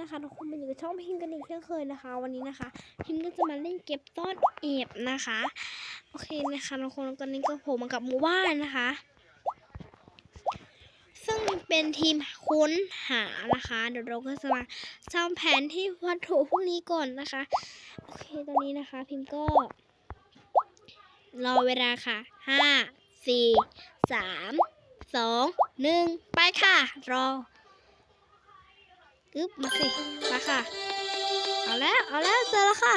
นะคะทุกคนมาอยู่กับช่องพิมกันอีกเช่นเคยนะคะ วันนี้นะคะ พิมก็จะมาเล่นเก็บต้อนเอบนะคะ โอเคนะคะทุกคนตอนนี้ก็โผล่มากับหมู่บ้านนะคะ ซึ่งเป็นทีมค้นหานะคะ เดี๋ยวเราก็จะมาทำแผนที่วัตถุพวกนี้ก่อนนะคะ โอเคตอนนี้นะคะ พิมก็รอเวลาค่ะห้าสี่สามสองหนึ่งไปค่ะ รอ อึ๊บมาสิ มาค่ะ เอาแล้ว เอาแล้วเจอแล้วค่ะ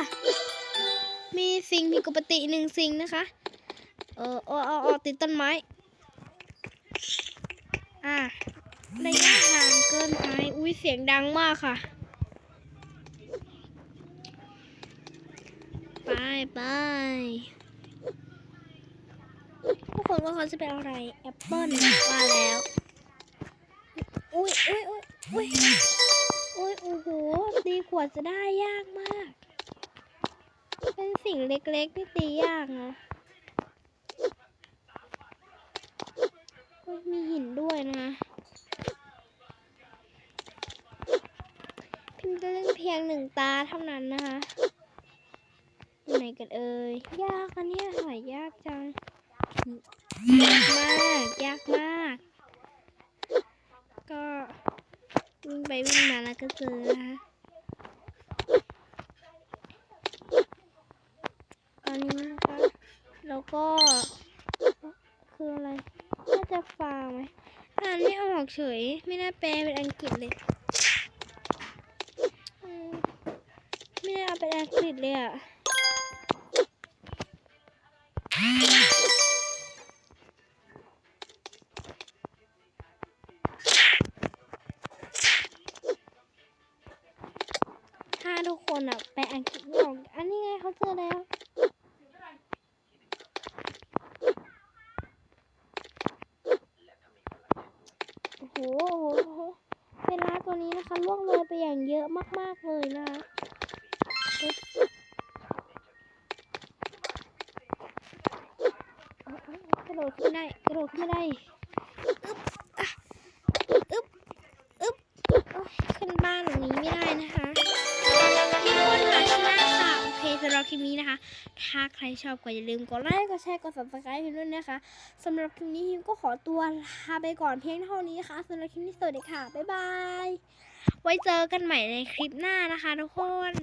มีสิ่งผิดปกติหนึ่งสิ่งนะคะ เออเอาเออติดต้นไม้ อะระยะห่างเกินไปอุ้ยเสียงดังมากค่ะ ไปไปทุกคนว่าเขาจะเป็นอะไร แอปเปิ้ลมาแล้ว อุ้ยอุ้ยอุ้ยอุ้ย โอ้โหตีขวดจะได้ยากมาก เป็นสิ่งเล็กๆที่ตียากนะมีหินด้วยนะพิมจะเล่นเพียงหนึ่งตาเท่านั้นนะคะไหนกันเอ่ยยากอันนี้หายยากจังมาก ยากมาก ก็วิ่ง ไปวิ่งมาแล้วก็เจอนะคะตอนนี้นะคะแล้วก็คืออะไรน่าจะฟาร์มไหมอ่านไม่ออกเฉย ไม่น่าแปลเป็นอังกฤษเลยไม่ได้เอาเป็นอังกฤษเลยอะ คนอะไปอังกฤษไม่อกอันนี้ไงเขาเจอแล้วโอ้โหโอ้โหเวลาตัวนี้นะคะล่วงเลยไปอย่างเยอะมาก ๆ เลยนะคะกระโดดขึ้นไม่ได้กระโดดขึ้นไม่ได้ ถ้าใครชอบก็อย่าลืมกดไลค์กดแชร์กด subscribe ให้ด้วยนะคะสำหรับคลิปนี้ฮิมก็ขอตัวลาไปก่อนเพียงเท่านี้ค่ะสำหรับคลิปนี้สวัสดีค่ะบ๊ายบายไว้เจอกันใหม่ในคลิปหน้านะคะทุกคน